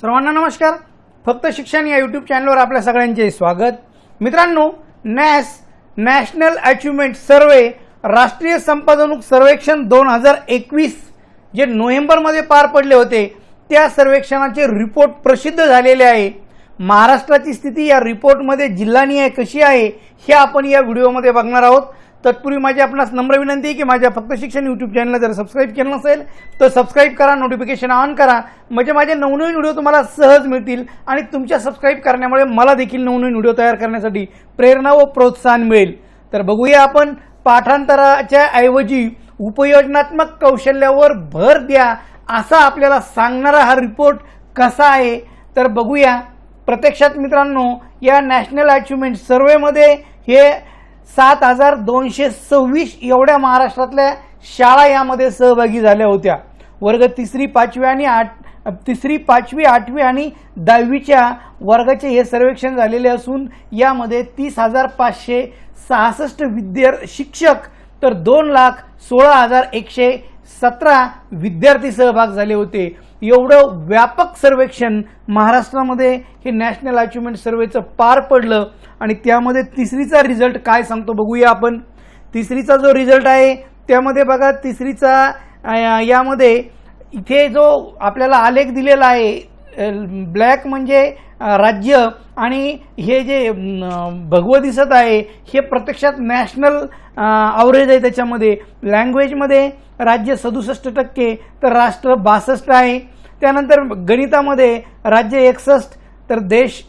सर्वांना नमस्कार. फक्त शिक्षण या यूट्यूब चॅनलवर आपल्या सगळ्यांचे स्वागत. मित्रांनो नॅस नॅशनल अचिव्हमेंट सर्वे राष्ट्रीय संपादनूक सर्वेक्षण दोन हजार एकवीस जे नोव्हेंबरमध्ये पार पडले होते त्या सर्वेक्षणाचे रिपोर्ट प्रसिद्ध झालेले आहे. महाराष्ट्राची स्थिती या रिपोर्टमध्ये जिल्हानिहाय कशी आहे हे आपण या व्हिडिओमध्ये बघणार आहोत. तत्पूर्वी माझी आपणास नम्र विनंती आहे की माझ्या फक्त शिक्षण यूट्यूब चॅनलला जर सबस्क्राईब केलं नसेल तर सबस्क्राईब करा नोटिफिकेशन ऑन करा. म्हणजे माझे नवनवीन व्हिडिओ तुम्हाला सहज मिळतील आणि तुमच्या सबस्क्राईब करण्यामुळे मला देखील नवनवीन व्हिडिओ तयार करण्यासाठी प्रेरणा व प्रोत्साहन मिळेल. तर बघूया आपण पाठांतराच्या ऐवजी उपयोजनात्मक कौशल्यावर भर द्या असा आपल्याला सांगणारा हा रिपोर्ट कसा आहे? तर बघूया. प्रत्यक्षात मित्रांनो या नॅशनल अचिव्हमेंट सर्वेमध्ये हे सात हजार दोनशे सव्वीस एवढ्या महाराष्ट्रातल्या शाळा यामध्ये सहभागी झाल्या होत्या. वर्ग तिसरी पाचवी आणि आठ तिसरी पाचवी आठवी आणि दहावीच्या वर्गाचे हे सर्वेक्षण झालेले असून यामध्ये तीस हजार पाचशे सहासष्ट विद्या शिक्षक तर दोन लाख सोळा हजार एकशे सतरा विद्यार्थी सहभाग झाले होते. एवढं व्यापक सर्वेक्षण महाराष्ट्रामध्ये हे नॅशनल अचिव्हमेंट सर्वेचं पार पडलं आणि त्यामध्ये तिसरीचा रिझल्ट काय सांगतो बघूया आपण. तिसरीचा जो रिझल्ट आहे त्यामध्ये बघा तिसरीचा यामध्ये इथे जो आपल्याला आलेख दिलेला आहे ब्लॅक म्हणजे राज्य आणि हे जे भगवं दिसत आहे हे प्रत्यक्षात नॅशनल अवरेज आहे त्याच्यामध्ये. लँग्वेजमध्ये राज्य सदुसष्ट टक्के तर राष्ट्र बासष्ट आहे. त्यानंतर गणितामध्ये राज्य एकसष्ट तर देश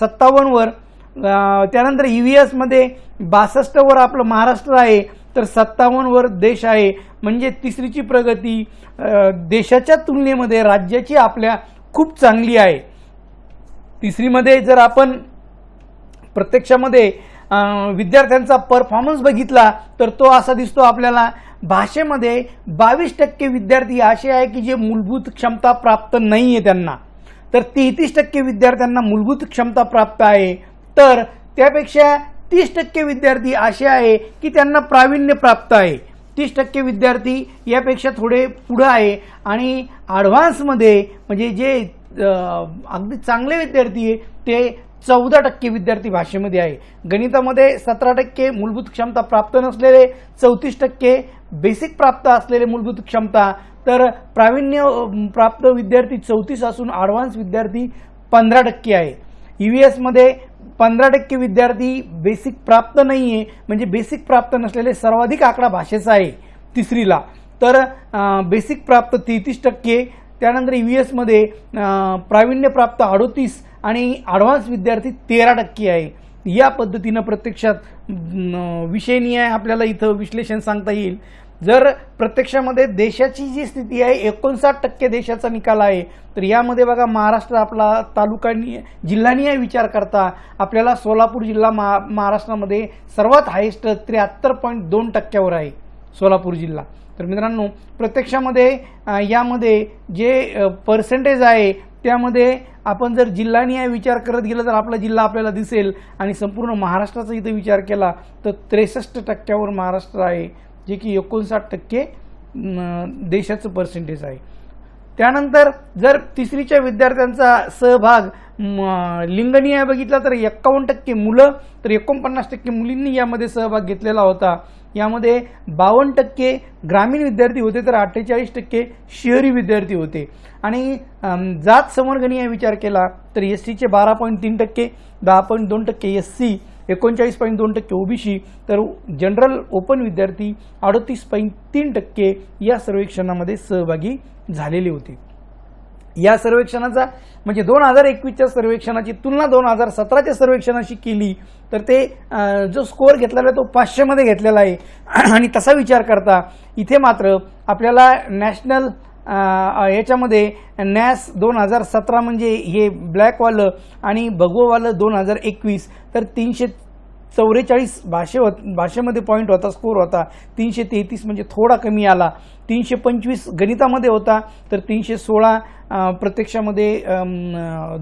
सत्तावन्नवर त्यानंतर ई व्ही एसमध्ये बासष्टवर आपलं महाराष्ट्र आहे तर सत्तावन्नवर देश आहे. म्हणजे तिसरीची प्रगती देशाच्या तुलनेमध्ये राज्याची आपल्या खूप चांगली आहे. तिसरीमध्ये जर आपण प्रत्यक्षामध्ये विद्यार्थ्यांचा परफॉर्मन्स बघितला तर तो असा दिसतो आपल्याला. भाषेमध्ये बावीस टक्के विद्यार्थी असे आहे की जे मूलभूत क्षमता प्राप्त नाही आहे त्यांना. तर तेहतीस टक्के विद्यार्थ्यांना मूलभूत क्षमता प्राप्त आहे. तर त्यापेक्षा तीस टक्के विद्यार्थी असे आहे की त्यांना प्रावीण्य प्राप्त आहे. तीस टक्के विद्यार्थी यापेक्षा थोडे पुढं आहे. आणि ॲडव्हान्समध्ये म्हणजे जे अगदी चांगले विद्यार्थी आहे ते चौदा टक्के विद्यार्थी भाषेमध्ये आहे. गणितामध्ये सतरा टक्के मूलभूत क्षमता प्राप्त नसलेले चौतीस टक्के बेसिक प्राप्त असलेले मूलभूत क्षमता. तर प्रावीण्य प्राप्त विद्यार्थी चौतीस असून ॲडव्हान्स विद्यार्थी पंधरा टक्के आहे. ई व्ही एसमध्ये पंधरा टक्के विद्यार्थी बेसिक प्राप्त नाही आहे म्हणजे बेसिक प्राप्त नसलेले सर्वाधिक आकडा भाषेचा आहे तिसरीला. तर बेसिक प्राप्त तेहतीस टक्के त्यानंतर ई व्ही एसमध्ये प्राविण्यप्राप्त अडोतीस आणि ॲडव्हान्स विद्यार्थी तेरा टक्के आहे. या पद्धतीनं प्रत्यक्षात विषयनीय आपल्याला इथं विश्लेषण सांगता येईल. जर प्रत्यक्षामध्ये देशाची जी स्थिती आहे एकोणसाठ टक्के देशाचा निकाल आहे तर यामध्ये बघा महाराष्ट्र आपला तालुकानी जिल्हानिहाय विचार करता आपल्याला सोलापूर जिल्हा महा महाराष्ट्रामध्ये सर्वात हायेस्ट त्र्याहत्तर पॉईंट दोन टक्क्यावर आहे सोलापूर जिल्हा. तर मित्रांनो प्रत्यक्षामध्ये यामध्ये जे पर्सेंटेज आहे त्यामध्ये आपण जर जिल्हानिहाय विचार करत गेलं तर आपला जिल्हा आपल्याला दिसेल आणि संपूर्ण महाराष्ट्राचा इथं विचार केला तर त्रेसष्ट टक्क्यावर महाराष्ट्र आहे जे की एकोणसाठ टक्के देशाचं पर्सेंटेज आहे. त्यानंतर जर तिसरीच्या विद्यार्थ्यांचा सहभाग लिंगनीय बघितला तर एक्कावन्न टक्के मुलं तर एकोणपन्नास टक्के मुलींनी यामध्ये सहभाग घेतलेला होता. यामध्ये बावन्न टक्के ग्रामीण विद्यार्थी होते तर अठ्ठेचाळीस टक्के शहरी विद्यार्थी होते. आणि जात संवर्गणीय विचार केला तर एस टीचे बारा पॉईंट तीन टक्के दहा पॉईंट दोन टक्के एस सी एकोणचाळीस पॉईंट दोन टक्के ओबीसी तर जनरल ओपन विद्यार्थी अडतीस पॉईंट तीन टक्के या सर्वेक्षणामध्ये सहभागी झालेली होती. या सर्वेक्षणाचा म्हणजे दोन हजार एकवीसच्या सर्वेक्षणाची तुलना दोन हजार सतराच्या सर्वेक्षणाशी केली तर ते जो स्कोअर घेतलेला आहे तो पाचशेमध्ये घेतलेला आहे. आणि तसा विचार करता इथे मात्र आपल्याला नॅशनल याच्यामध्ये नॅस दोन हजार सतरा म्हणजे हे ब्लॅकवालं आणि भगववालं दोन हजार एकवीस तर तीनशे चौवेचाळीस भाषे होत भाषेमध्ये पॉईंट होता स्कोर होता. तीनशे तेहतीस म्हणजे थोडा कमी आला. तीनशे पंचवीस गणितामध्ये होता तर तीनशे सोळा प्रत्यक्षामध्ये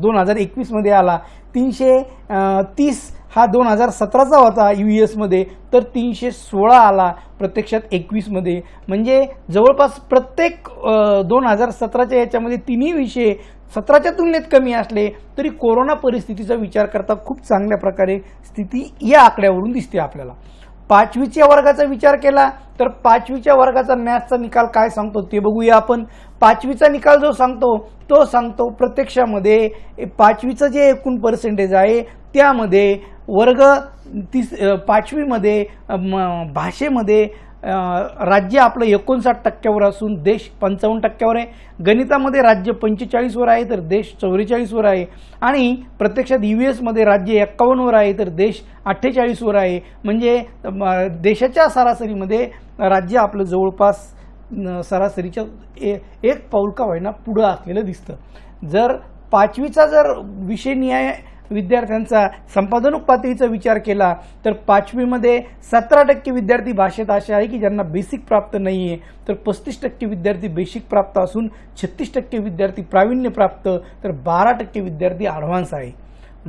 दोन हजार एकवीसमध्ये आला. तीनशे तीस हा दोन हजार सतराचा होता यू एसमध्ये तर तीनशे सोळा आला प्रत्यक्षात एकवीसमध्ये. म्हणजे जवळपास प्रत्येक दोन हजार सतराच्या याच्यामध्ये तिन्ही विषय सतराच्या तुलनेत कमी असले तरी कोरोना परिस्थितीचा विचार करता खूप चांगल्या प्रकारे स्थिती या आकड्यावरून दिसते आपल्याला. पाचवीच्या वर्गाचा विचार केला तर पाचवीच्या वर्गाचा मॅथ्सचा निकाल काय सांगतो ते बघूया आपण. पाचवीचा निकाल जो सांगतो तो सांगतो प्रत्यक्षामध्ये पाचवीचं जे एकूण पर्सेंटेज आहे त्यामध्ये वर्ग तीस पाचवीमध्ये भाषेमध्ये राज्य आपलं एकोणसाठ टक्क्यावर असून देश पंचावन्न टक्क्यावर आहे. गणितामध्ये राज्य पंचेचाळीसवर आहे तर देश चौवेचाळीसवर आहे. आणि प्रत्यक्षात यू एसमध्ये राज्य एक्कावन्नवर आहे तर देश अठ्ठेचाळीसवर आहे. म्हणजे देशाच्या सरासरीमध्ये राज्य आपलं जवळपास सरासरीच्या ए, एक पाऊल का व्हायना पुढं असलेलं दिसतं. जर पाचवीचा जर विषय न्याय विद्यार्थ्यांचा संपादनक पातळीचा विचार केला तर पाचवीमध्ये सतरा टक्के विद्यार्थी भाषेत असे आहे की ज्यांना बेसिक प्राप्त नाही आहे तर पस्तीस टक्के विद्यार्थी बेसिक प्राप्त असून छत्तीस टक्के विद्यार्थी प्रावीण्य प्राप्त तर बारा टक्के विद्यार्थी ॲडव्हान्स आहे.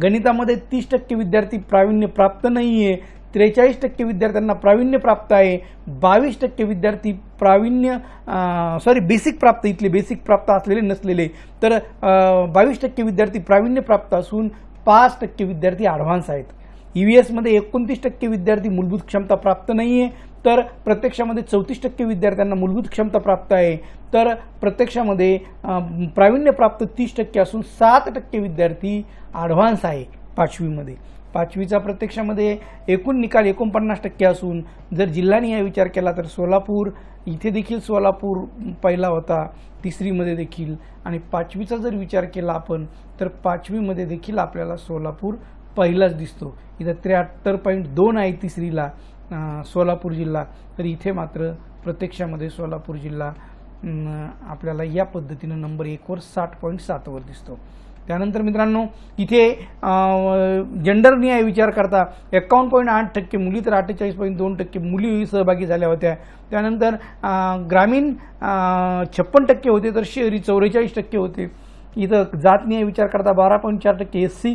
गणितामध्ये तीस टक्के विद्यार्थी प्रावीण्य प्राप्त नाही आहे त्रेचाळीस टक्के विद्यार्थ्यांना प्रावीण्य प्राप्त आहे बावीस टक्के विद्यार्थी प्रावीण्य सॉरी बेसिक प्राप्त इथले बेसिक प्राप्त असलेले नसलेले तर बावीस टक्के विद्यार्थी प्रावीण्य प्राप्त असून पाच टक्के विद्यार्थी ॲडव्हान्स आहेत. ई व्ही एसमध्ये एकोणतीस टक्के विद्यार्थी मूलभूत क्षमता प्राप्त नाही आहे तर प्रत्यक्षामध्ये चौतीस टक्के विद्यार्थ्यांना मूलभूत क्षमता प्राप्त आहे. तर प्रत्यक्षामध्ये प्रावीण्यप्राप्त प्रावीण्य प्राप्त तीस टक्के असून सात टक्के विद्यार्थी ॲडव्हान्स आहे पाचवीमध्ये. पाचवीचा प्रत्यक्षामध्ये एकूण निकाल एकोणपन्नास टक्के असून जर जिल्हानिहाय विचार केला तर सोलापूर इथे देखील सोलापूर पहिला होता तिसरीमध्ये देखील. आणि पाचवीचा जर विचार केला आपण तर पाचवीमध्ये देखील आपल्याला सोलापूर पहिलाच दिसतो. इथं त्र्याहत्तर पॉईंट दोन आहे तिसरीला सोलापूर जिल्हा. तर इथे मात्र प्रत्यक्षामध्ये सोलापूर जिल्हा आपल्याला या पद्धतीनं नंबर एकवर साठ पॉईंट सातवर दिसतो. त्यानंतर मित्रांनो इथे जेंडर न्याय विचार करता एकावन्न पॉईंट आठ टक्के मुली तर अठ्ठेचाळीस पॉईंट दोन टक्के मुली सहभागी झाल्या होत्या. त्यानंतर ग्रामीण छप्पन टक्के होते तर शहरी चौवेचाळीस टक्के होते. इथं जात न्याय विचार करता बारा पॉईंट चार टक्के एस सी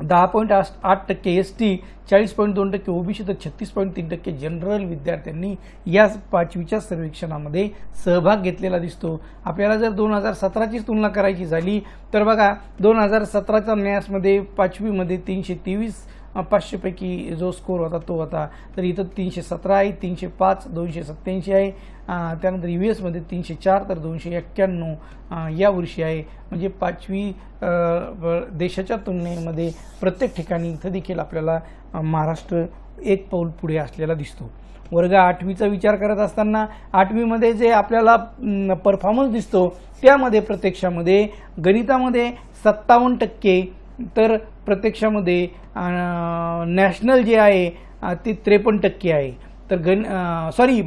दहा पॉईंट आठ टक्के एस टी चाळीस पॉईंट दोन टक्के ओबीसी तर छत्तीस पॉईंट तीन टक्के जनरल विद्यार्थ्यांनी या पाचवीच्या सर्वेक्षणामध्ये सहभाग घेतलेला दिसतो. आपल्याला जर दोन हजार सतराचीच तुलना करायची झाली तर बघा दोन हजार सतराच्या मॅथ्समध्ये पाचवीमध्ये तीनशे तेवीस पाचशेपैकी जो स्कोर होता तो होता. तर इथं तीनशे सतरा आहे तीनशे पाच दोनशे सत्त्याऐंशी आहे. त्यानंतर यू एसमध्ये तीनशे चार तर दोनशे एक्क्याण्णव या वर्षी आहे. म्हणजे पाचवी देशाच्या तुलनेमध्ये प्रत्येक ठिकाणी इथं देखील आपल्याला महाराष्ट्र एक पाऊल पुढे असलेला दिसतो. वर्ग आठवीचा विचार करत असताना आठवीमध्ये जे आपल्याला परफॉर्मन्स दिसतो त्यामध्ये प्रत्यक्षामध्ये गणितामध्ये सत्तावन्न टक्के तर प्रत्यक्षामध्ये नॅशनल जे आहे ते त्रेपन्न टक्के आहे. तर गण सॉरी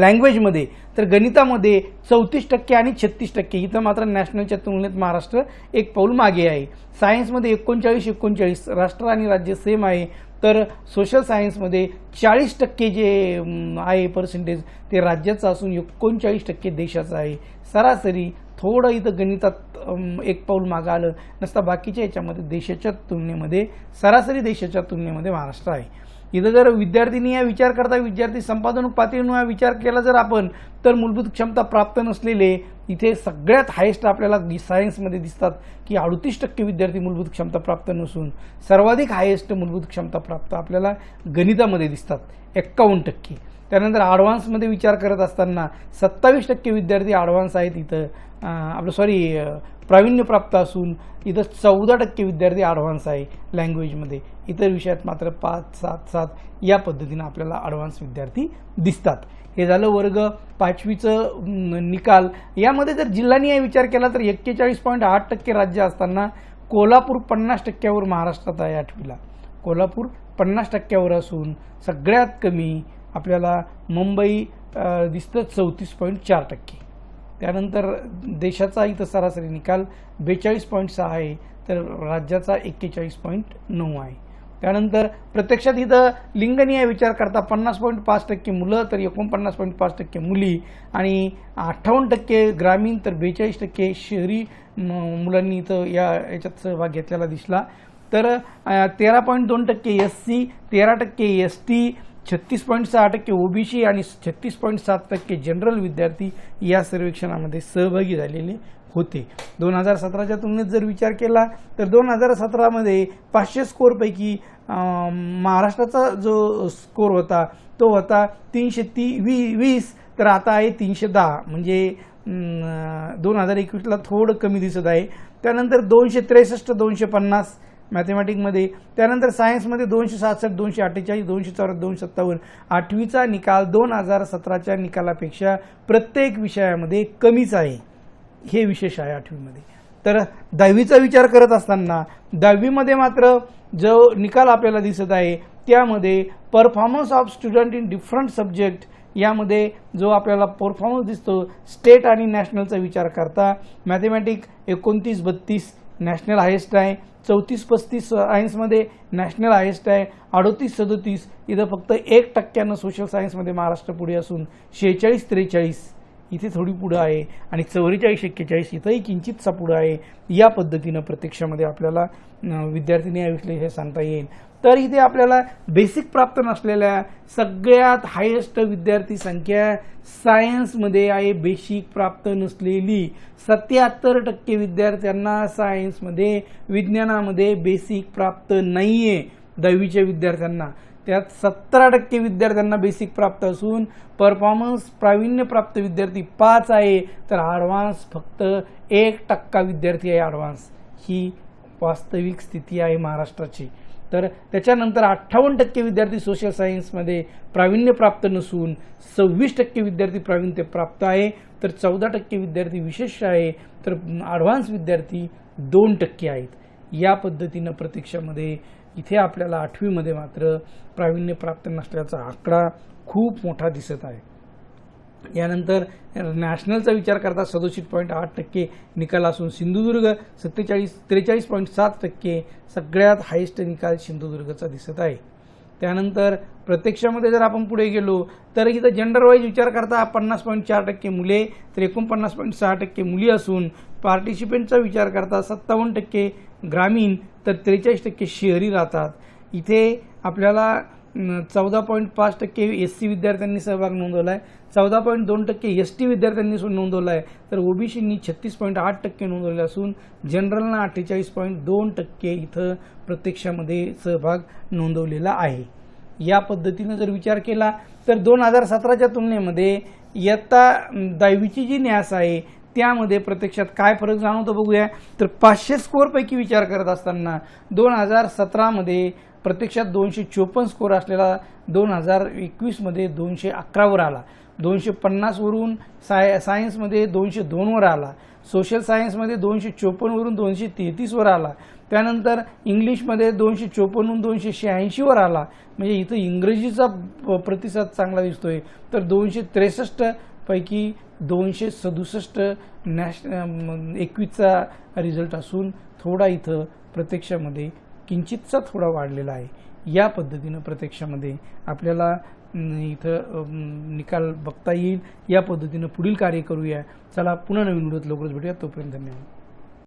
लँग्वेजमध्ये तर गणितामध्ये चौतीस टक्के आणि छत्तीस टक्के. इथं मात्र नॅशनलच्या तुलनेत महाराष्ट्र एक पाऊल मागे आहे. सायन्समध्ये एकोणचाळीस एकोणचाळीस. राष्ट्र आणि राज्य सेम आहे. तर सोशल सायन्समध्ये चाळीस टक्के जे आहे पर्सेंटेज ते राज्याचं असून एकोणचाळीस टक्के देशाचं आहे. सरासरी थोडं इथं गणितात एक पाऊल मागं आलं. नसता बाकीच्या याच्यामध्ये देशाच्या तुलनेमध्ये सरासरी देशाच्या तुलनेमध्ये महाराष्ट्र आहे. इथं जर विद्यार्थीनी या विचार करता विद्यार्थी संपादन पातळीनं विचार केला जर आपण तर मूलभूत क्षमता प्राप्त नसलेले इथे सगळ्यात हायेस्ट आपल्याला सायन्समध्ये दिसतात की अडतीस टक्के विद्यार्थी मूलभूत क्षमता प्राप्त नसून सर्वाधिक हायेस्ट मूलभूत क्षमता प्राप्त आपल्याला गणितामध्ये दिसतात एक्कावन्न टक्के. त्यानंतर ॲडव्हान्समध्ये विचार करत असताना सत्तावीस टक्के विद्यार्थी ॲडव्हान्स आहेत इथं. आपलं सॉरी प्रावीण्यप्राप्त असून इथं चौदा टक्के विद्यार्थी ॲडव्हान्स आहे लँग्वेजमध्ये इतर विषयात मात्र पाच सात सात या पद्धतीनं आपल्याला ॲडव्हान्स विद्यार्थी दिसतात. हे झालं वर्ग पाचवीचं निकाल. यामध्ये जर जिल्हानिहाय विचार केला तर एक्केचाळीस पॉईंट आठ टक्के राज्य असताना कोल्हापूर पन्नास टक्क्यावर महाराष्ट्रात आहे आठवीला. कोल्हापूर पन्नास टक्क्यावर असून सगळ्यात कमी आपल्याला मुंबई दिसतं चौतीस पॉईंट चार टक्के. त्यानंतर देशाचा इथं सरासरी निकाल बेचाळीस पॉईंट सहा आहे तर राज्याचा एक्केचाळीस पॉईंट नऊ आहे. त्यानंतर प्रत्यक्षात इथं लिंगनीय विचार करता पन्नास पॉईंट पाच टक्के मुलं तर एकोणपन्नास पॉईंट पाच टक्के मुली आणि अठ्ठावन्न टक्के ग्रामीण तर बेचाळीस टक्के शहरी म- मुलांनी इथं या याच्यात सहभाग घेतलेला दिसला. तर तेरा पॉईंट दोन टक्के एस सी तेरा टक्के एस टी छत्तीस पॉईंट सहा टक्के ओबीसी आणि छत्तीस पॉईंट सात टक्के जनरल विद्यार्थी या सर्वेक्षणामध्ये सहभागी झालेले होते. दोन हजार सतराच्या तुलनेत जर विचार केला तर दोन हजार सतरामध्ये पाचशे स्कोअरपैकी महाराष्ट्राचा जो स्कोर होता तो होता तीनशे ती वी वीस तर आता आहे तीनशे दहा. म्हणजे दोन हजार एकवीसला थोडं कमी दिसत आहे. त्यानंतर दोनशे त्रेसष्ट दोनशे पन्नास मॅथमॅटिकमध्ये. त्यानंतर सायन्समध्ये दोनशे सहासष्ट दोनशे अठ्ठेचाळीस दोनशे चौऱ्याहत्तर दोनशे सत्तावन्न. आठवीचा निकाल दोन हजार सतराच्या निकालापेक्षा प्रत्येक विषयामध्ये कमीच आहे. हे विशेष आहे आठवीमध्ये. तर दहावीचा विचार करत असताना दहावीमध्ये मात्र जो निकाल आपल्याला दिसत आहे त्यामध्ये performance of student in different subject यामध्ये जो आपल्याला परफॉर्मन्स दिसतो स्टेट आणि नॅशनलचा विचार करता मॅथमॅटिक एकोणतीस बत्तीस नॅशनल हायेस्ट आहे. चौतीस पस्तीस सायन्समध्ये नॅशनल हायेस्ट आहे. अडोतीस सदोतीस इथं फक्त एक टक्क्यानं सोशल सायन्समध्ये महाराष्ट्र पुढे असून शेहेचाळीस त्रेचाळीस इथे थोडी पुढं आहे. आणि चौवेचाळीस एक्केचाळीस इथंही किंचितसा पुढं आहे. या पद्धतीनं प्रत्यक्षामध्ये आपल्याला विद्यार्थिनी या विश्लेषण हे सांगता येईल. तर इथे आपल्याला बेसिक प्राप्त नसलेल्या सगळ्यात हायेस्ट विद्यार्थी संख्या सायन्समध्ये आहे बेसिक प्राप्त नसलेली. सत्याहत्तर टक्के विद्यार्थ्यांना सायन्समध्ये विज्ञानामध्ये बेसिक प्राप्त नाही आहे दहावीच्या विद्यार्थ्यांना. त्यात सतरा टक्के विद्यार्थ्यांना बेसिक प्राप्त असून परफॉर्मन्स प्रावीण्यप्राप्त विद्यार्थी पाच आहे. तर ॲडव्हान्स फक्त एक टक्का विद्यार्थी आहे ॲडव्हान्स ही वास्तविक स्थिती आहे महाराष्ट्राची. तर त्याच्यानंतर अठ्ठावन्न टक्के विद्यार्थी सोशल सायन्समध्ये प्रावीण्य प्राप्त नसून सव्वीस टक्के विद्यार्थी प्रावीण्य प्राप्त आहे. तर चौदा टक्के विद्यार्थी विशेष आहे तर ॲडव्हान्स विद्यार्थी दोन टक्के आहेत. या पद्धतीनं प्रत्यक्षामध्ये इथे आपल्याला आठवीमध्ये मात्र प्रावीण्य प्राप्त नसल्याचा आकडा खूप मोठा दिसत आहे. यानंतर नॅशनलचा विचार करता सदोशीत पॉईंट आठ टक्के निकाल असून सिंधुदुर्ग सत्तेचाळीस त्रेचाळीस पॉईंट सात टक्के सगळ्यात हायेस्ट निकाल सिंधुदुर्गचा दिसत आहे. त्यानंतर प्रत्यक्षामध्ये जर आपण पुढे गेलो तर इथं जेंडर वाईज विचार करता पन्नास पॉईंट चार टक्के मुले तर एकोणपन्नास पॉईंट सहा टक्के मुली असून पार्टिसिपेंटचा विचार करता सत्तावन्न टक्के ग्रामीण तर त्रेचाळीस टक्के शहरी राहतात. इथे आपल्याला चौदा पॉईंट पाच टक्के एस सी विद्यार्थ्यांनी सहभाग नोंदवला आहे चौदा पॉईंट दोन टक्के एस टी विद्यार्थ्यांनी नोंदवला आहे तर ओबीसींनी छत्तीस पॉईंट आठ टक्के नोंदवले असून जनरलना अठ्ठेचाळीस पॉईंट दोन टक्के इथं प्रत्यक्षामध्ये सहभाग नोंदवलेला आहे. या पद्धतीनं जर विचार केला तर दोन हजार सतराच्या तुलनेमध्ये इयत्ता दहावीची जी न्यास आहे त्यामध्ये प्रत्यक्षात काय फरक जाणवतो बघूया. तर पाचशे स्कोअरपैकी विचार करत असताना दोन हजार सतरामध्ये प्रत्यक्षात दोनशे चोपन्न स्कोअर असलेला दोन हजार एकवीसमध्ये दोनशे अकरावर आला. दोनशे पन्नासवरून साय सायन्समध्ये दोनशे दोनवर आला. सोशल सायन्समध्ये दोनशे चोपन्नवरून दोनशे तेहतीसवर आला. त्यानंतर इंग्लिशमध्ये दोनशे चोपन्नहून दोनशे शहाऐंशीवर आला. म्हणजे इथं इंग्रजीचा प- प्रतिसाद चांगला दिसतोय. तर दोनशे त्रेसष्ट पैकी दोनशे सदुसष्ट नॅश एकवीसचा रिझल्ट असून थोडा इथं प्रत्यक्षामध्ये किंचितचा थोडा वाढलेला आहे. या पद्धतीनं प्रत्यक्षामध्ये आपल्याला इथं निकाल बघता येईल. या पद्धतीनं पुढील कार्य करूया. चला पुन्हा नवीन व्हिडिओत लवकरच भेटूया. तोपर्यंत धन्यवाद.